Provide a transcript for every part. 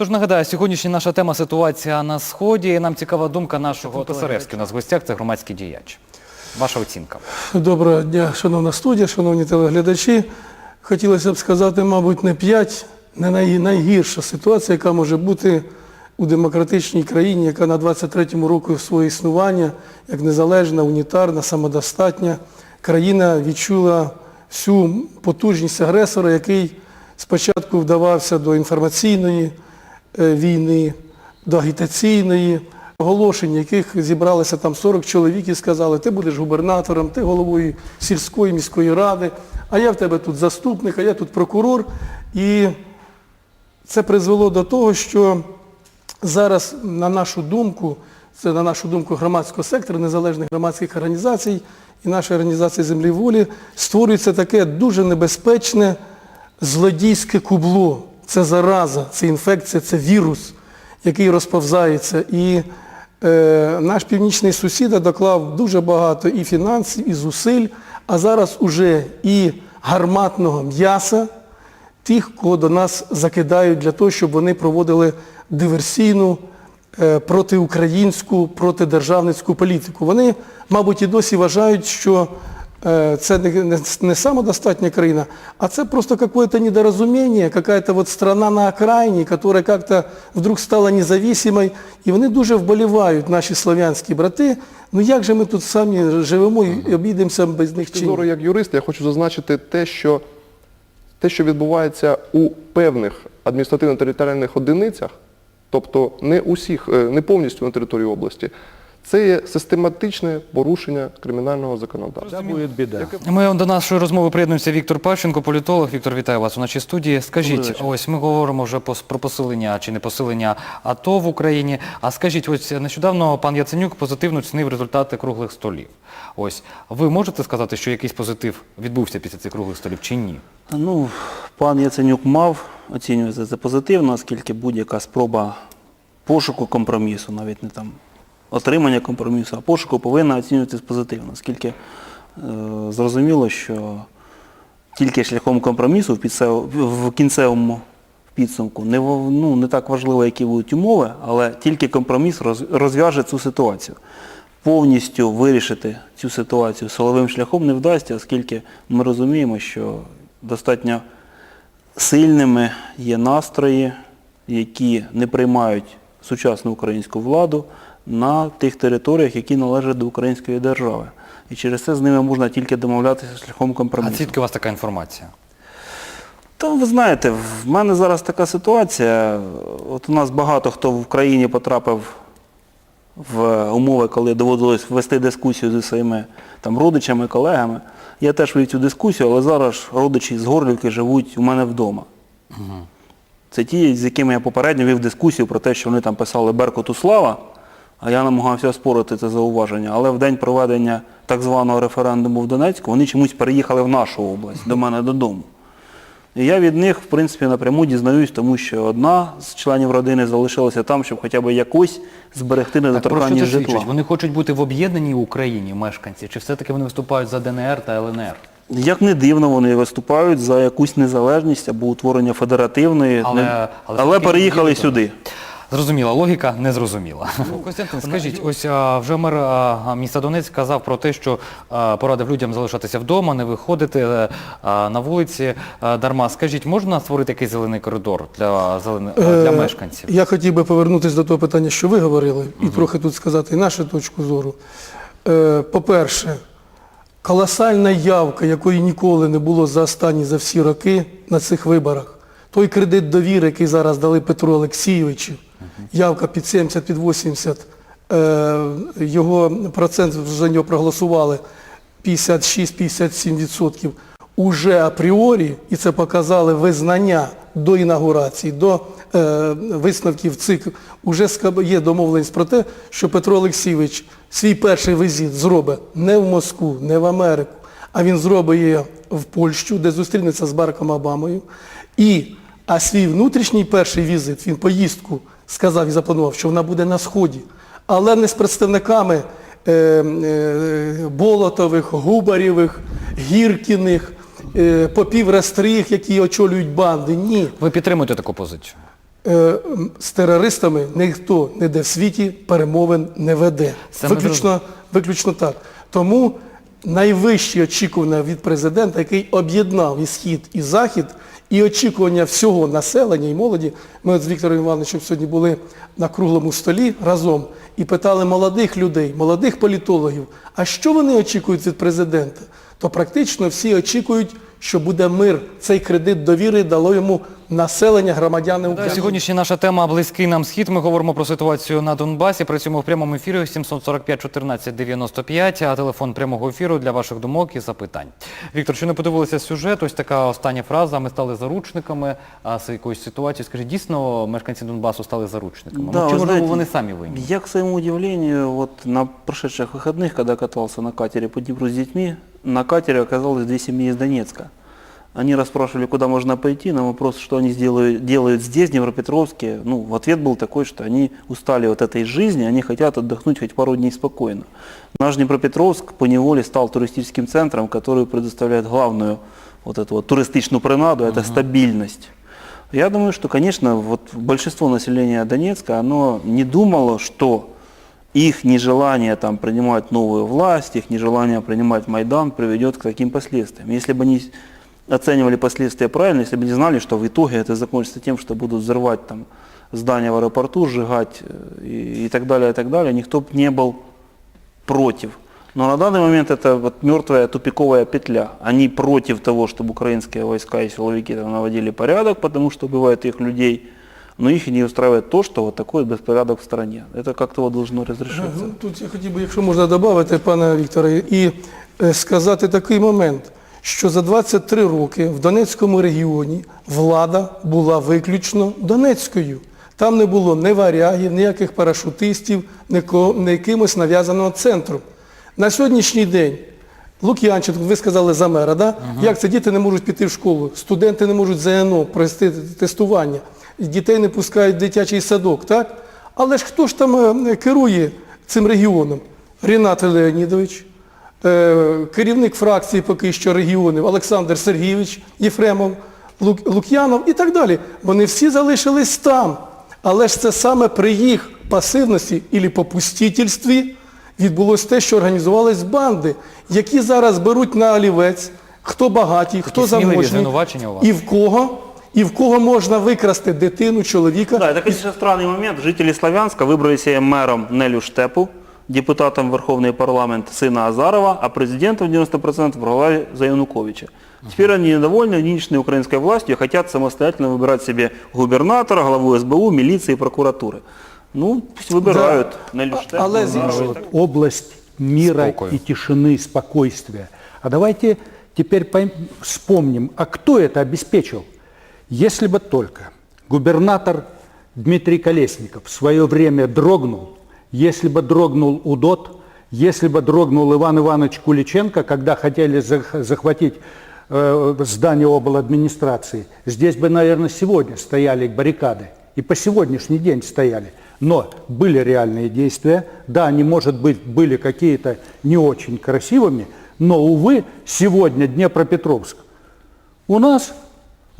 Тож нагадаю, сьогоднішня наша тема ситуація на сході. І Нам цікава думка нашого Тосаревський. У нас в гостях це громадський діяч. Ваша оцінка. Доброго дня, шановна студія, шановні телеглядачі. Хотілося б сказати, мабуть, не п'ять, не найгірша ситуація, яка може бути у демократичній країні, яка на 23-му року своє існування, як незалежна, унітарна, самодостатня країна відчула всю потужність агресора, який спочатку вдавався до інформаційної війни, до агітаційної, оголошень, яких зібралося там 40 чоловік і сказали, ти будеш губернатором, ти головою сільської міської ради, а я в тебе тут заступник, а я тут прокурор. І це призвело до того, що зараз, на нашу думку, це на нашу думку громадського сектору, незалежних громадських організацій і нашої організації землі волі, створюється таке дуже небезпечне злодійське кубло. Це зараза, це інфекція, це вірус, який розповзається. І е, наш північний сусід доклав дуже багато і фінансів, і зусиль, а зараз уже і гарматного м'яса, тих, кого до нас закидають для того, щоб вони проводили диверсійну е, протиукраїнську, протидержавницьку політику. Вони, мабуть, і досі вважають, що це не, самодостатня країна, а це просто какое-то недоразумение, какая-то вот страна на окраїні, которая как-то вдруг стала независимой, і вони дуже вболівають, наші слов'янські брати, ну як же ми тут самі живемо і обійдемося без них чи зору як юрист, я хочу зазначити те, що те, що відбувається у певних адміністративно-територіальних одиницях, тобто не усіх, е, не повністю на території області, це є систематичне порушення кримінального законодавства. Це буде біда. Ми до нашої розмови приєднується Віктор Пащенко, політолог. Віктор, вітаю вас у нашій студії. Скажіть, ось ми говоримо вже про посилення чи не посилення АТО в Україні. А скажіть, ось нещодавно пан Яценюк позитивно оцінив результати круглих столів. Ось ви можете сказати, що якийсь позитив відбувся після цих круглих столів чи ні? Ну, пан Яценюк мав оцінювати це позитивно, оскільки будь-яка спроба пошуку компромісу, навіть не там отримання компромісу, а пошуку повинна оцінюватися позитивно, оскільки е, зрозуміло, що тільки шляхом компромісу в, підсев- в кінцевому підсумку не, ну, не так важливо, які будуть умови, але тільки компроміс роз- розв'яже цю ситуацію. Повністю вирішити цю ситуацію силовим шляхом не вдасться, оскільки ми розуміємо, що достатньо сильними є настрої, які не приймають сучасну українську владу на тих територіях, які належать до української держави. І через це з ними можна тільки домовлятися шляхом А компромісу. звідки у вас така інформація? Та ви знаєте, в мене зараз така ситуація. От у нас багато хто в країні потрапив в умови, коли доводилось вести дискусію зі своїми там, родичами, колегами. Я теж вів цю дискусію, але зараз родичі з Горлівки живуть у мене вдома. Це ті, з якими я попередньо вів дискусію про те, що вони там писали Беркуту слава, а я намагався оспорити це зауваження. Але в день проведення так званого референдуму в Донецьку вони чомусь переїхали в нашу область, до мене додому. І я від них, в принципі, напряму дізнаюсь, тому що одна з членів родини залишилася там, щоб хоча б якось зберегти недоторканність житла. свідчить? Вони хочуть бути в об'єднаній Україні мешканці, чи все-таки вони виступають за ДНР та ЛНР? Як не дивно, вони виступають за якусь незалежність або утворення федеративної, Але- не- але але, переїхали сюди. Зрозуміла, логіка не зрозуміла. Костянтин, скажіть, ось а, вже мер а, міста Донецьк казав про те, що а, порадив людям залишатися вдома, не виходити е, а, на вулиці а, дарма. Скажіть, можна створити якийсь зелений коридор для, зелени- для Е, мешканців? Я хотів би повернутися до того питання, що ви говорили, і трохи тут сказати і нашу точку зору. Е, По-перше, колосальна явка, якої ніколи не було за останні за всі роки на цих виборах. Той кредит довіри, який зараз дали Петру Олексійовичу, явка під 70, під 80, е, його процент за нього проголосували 56-57%. Уже апріорі, і це показали визнання до інаугурації, до е, висновків ЦИК, уже є домовленість про те, що Петро Олексійович свій перший візит зробить не в Москву, не в Америку, а він зробить її в Польщу, де зустрінеться з Бараком Обамою. І, а свій внутрішній перший візит, він поїздку сказав і запланував, що вона буде на Сході, але не з представниками е, е, Болотових, Губарєвих, Гіркіних, е, попів Растрих, які очолюють банди. Ні. Ви підтримуєте таку позицію? е, з терористами ніхто ніде в світі перемовин не веде. Виключно, виключно так. Тому найвищі очікування від президента, який об'єднав і схід, і захід, і очікування всього населення і молоді. Ми от з Віктором Івановичем сьогодні були на круглому столі разом і питали молодих людей, молодих політологів, а що вони очікують від президента? То практично всі очікують, що буде мир. Цей кредит довіри дало йому населення, громадяни Да, України. Сьогоднішня наша тема «Близький нам схід». Ми говоримо про ситуацію на Донбасі. Працюємо в прямому ефірі 745 14 95, а телефон прямого ефіру для ваших думок і запитань. Віктор, що не подивилися сюжет, ось така остання фраза. Ми стали заручниками а, з якоюсь ситуацією. Скажіть, дійсно мешканці Донбасу стали заручниками? Да, ну, вы чи можливо знаете, вони самі винні? Я, к своему удивлению, вот на прошедших выходных, когда катался на катере по Днепру с детьми, на катере оказалось две семьи из Донецка. Они расспрашивали, куда можно пойти, на вопрос, что они сделают, делают здесь, в Днепропетровске. Ну, в ответ был такой, что они устали от этой жизни, они хотят отдохнуть хоть пару дней спокойно. Наш Днепропетровск поневоле стал туристическим центром, который предоставляет главную вот эту вот туристичную принаду, это стабильность. Я думаю, что, конечно, вот большинство населения Донецка, оно не думало, что их нежелание там, принимать новую власть, их нежелание принимать Майдан приведет к таким последствиям. Если бы они оценивали последствия правильно, если бы не знали, что в итоге это закончится тем, что будут взрывать там, здания в аэропорту, сжигать э, и, и так далее, и так далее, никто бы не был против. Но на данный момент это вот мертвая тупиковая петля. Они против того, чтобы украинские войска и силовики там наводили порядок, потому что убивают их людей, но их не устраивает то, что вот такой беспорядок в стране. Это как-то вот должно разрешиться. Ну, Тут я хотів би, якщо можна додати, пане Вікторе, і е, сказати такий момент, що за 23 роки в Донецькому регіоні влада була виключно Донецькою. Там не було ні варягів, ніяких парашутистів, ні якимось нав'язаного центру. На сьогоднішній день Лук'янченко, ви сказали за мера, да? як це діти не можуть піти в школу, студенти не можуть ЗНО провести тестування, дітей не пускають в дитячий садок, так? Але ж хто ж там е, керує цим регіоном? Рінат Леонідович, е, керівник фракції поки що регіонів Олександр Сергійович Єфремов, Лук'янов і так далі. Вони всі залишились там. Але ж це саме при їх пасивності і попустительстві відбулося те, що організувались банди, які зараз беруть на олівець, хто багатий, хто заможний, і в кого, і в кого можна викрасти дитину, чоловіка. Да, это, конечно, странный момент. Жители Славянска выбрали себе мэром Нелю Штепу, депутатом в Верховный парламент сына Азарова, а президентом 90% проголосовали за Януковича. Теперь они недовольны нынешней украинской властью и хотят самостоятельно выбирать себе губернатора, главу СБУ, милиции и прокуратуры. Ну, пусть выбирают Нелю А- Штепу. але з Азарова и іншого- так область мира Спокою. и тишины, спокойствия. А давайте теперь пойм- вспомним, а кто это обеспечил? Если бы только губернатор Дмитрий Колесников в свое время дрогнул, если бы дрогнул УДОТ, если бы дрогнул Иван Иванович Куличенко, когда хотели зах- захватить э, здание обладминистрации, здесь бы, наверное, сегодня стояли баррикады. И по сегодняшний день стояли. Но были реальные действия. Да, они, может быть, были какие-то не очень красивыми, но, увы, сегодня Днепропетровск. У нас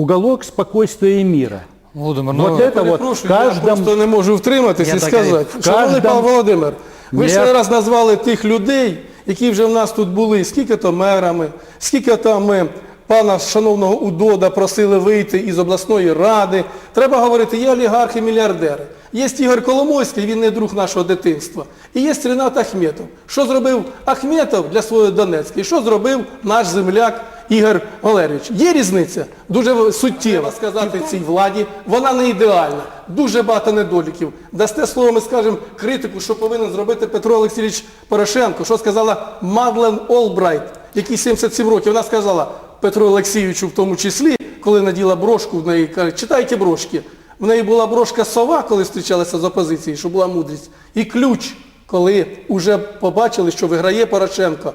уголок спокойствия и мира. Володимир, ну, Вот это вот Перепрошую, в каждом... я просто не можу втриматись Я і так сказати. і- в Шановний каждом- пан Володимир, ви Ні. ще раз назвали тих людей, які вже в нас тут були, скільки то мерами, скільки там ми пана шановного Удода просили вийти із обласної ради. Треба говорити, є олігархи, мільярдери. Є Ігор Коломойський, він не друг нашого дитинства. І є Ренат Ахметов. Що зробив Ахметов для своєї Донецька? І що зробив наш земляк Ігор Валерійович? Є різниця? Дуже суттєва сказати цій владі. Вона не ідеальна. Дуже багато недоліків. Дасте слово, ми скажемо критику, що повинен зробити Петро Олексійович Порошенко. Що сказала Мадлен Олбрайт, який 77 років. Вона сказала Петру Олексійовичу в тому числі, коли наділа брошку в неї, каже, читайте брошки. В неї була брошка сова, коли зустрічалася з опозицією, що була мудрість. І ключ, коли вже побачили, що виграє Порошенко.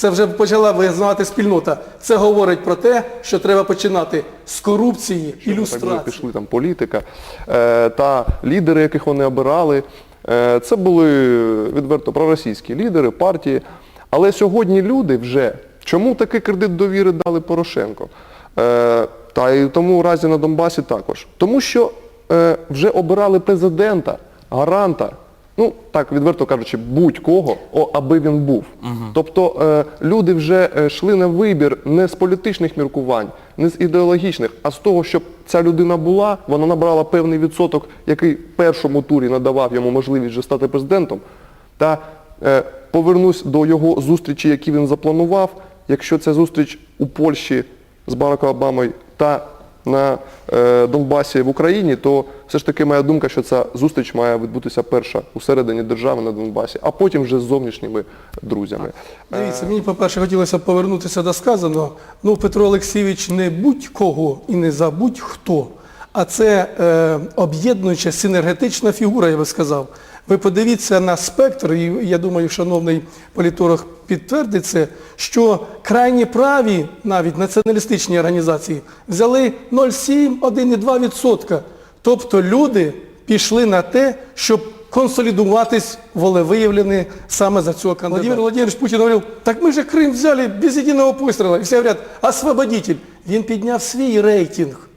Це вже почала визнавати спільнота. Це говорить про те, що треба починати з корупції, Так вже ілюстрації. пішли там політика е, та лідери, яких вони обирали. Е, це були відверто проросійські лідери, партії. Але сьогодні люди вже чому такий кредит довіри дали Порошенко? Е, та й тому разі на Донбасі також. Тому що е, вже обирали президента, гаранта, ну так відверто кажучи, будь-кого, о, аби він був. Тобто е, люди вже е, йшли на вибір не з політичних міркувань, не з ідеологічних, а з того, щоб ця людина була, вона набрала певний відсоток, який в першому турі надавав йому можливість вже стати президентом. Та е, повернусь до його зустрічі, які він запланував. Якщо ця зустріч у Польщі з Бараком Обамою та на е, Донбасі в Україні, то все ж таки моя думка, що ця зустріч має відбутися перша усередині держави на Донбасі, а потім вже з зовнішніми друзями. Дивіться, мені, по-перше, хотілося б повернутися до сказаного. Ну, Петро Олексійович не будь-кого і не за будь-хто, а це е, об'єднуюча синергетична фігура, я би сказав. Ви подивіться на спектр, і я думаю, шановний політолог підтвердить це, що крайні праві, навіть націоналістичні організації, взяли 0,7, 1,2%. Тобто люди пішли на те, щоб консолідуватись волевиявлені саме за цього кандидата. Владимир Владимирович Путін говорив, так ми же Крим взяли без єдиного пострілу. І всі говорять, освободитель. Він підняв свій рейтинг.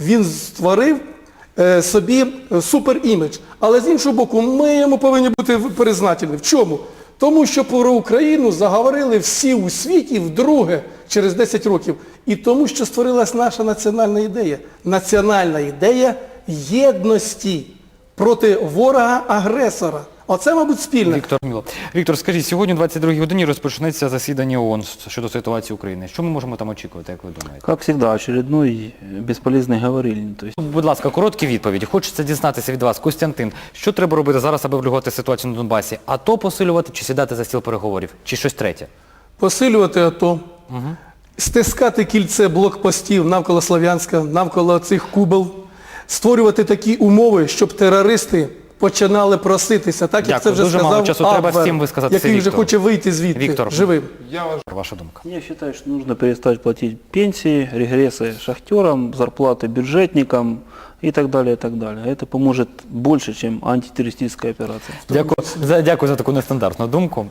Він створив собі суперімідж. Але з іншого боку, ми йому повинні бути признательні. В чому? Тому що про Україну заговорили всі у світі вдруге через 10 років. І тому, що створилась наша національна ідея. Національна ідея єдності проти ворога-агресора. Оце, мабуть, спільне. Віктор Міло. Віктор, скажіть, сьогодні о 22 годині розпочнеться засідання ООН щодо ситуації України. Що ми можемо там очікувати, як ви думаєте? Как всегда, очередной э, бесполезный говорильня. То есть Будь ласка, короткі відповіді. Хочеться дізнатися від вас, Костянтин, що треба робити зараз, аби врегулювати ситуацію на Донбасі? А то посилювати чи сідати за стіл переговорів? Чи щось третє? посилювати АТО, стискати кільце блокпостів навколо Слов'янська, навколо цих кубел, створювати такі умови, щоб терористи починали проситися, так як Дякую. це вже Дуже мало сказав часу. Треба Абвер, всім висказатися який вже Віктору. хоче вийти звідти Віктор. живим. Ваша думка. я считаю, что нужно перестать платить пенсии, регрессы шахтерам, зарплаты бюджетникам и так далее, и так далее. Это поможет больше, чем антитеррористическая операция. Дякую за, дякую за таку нестандартну думку.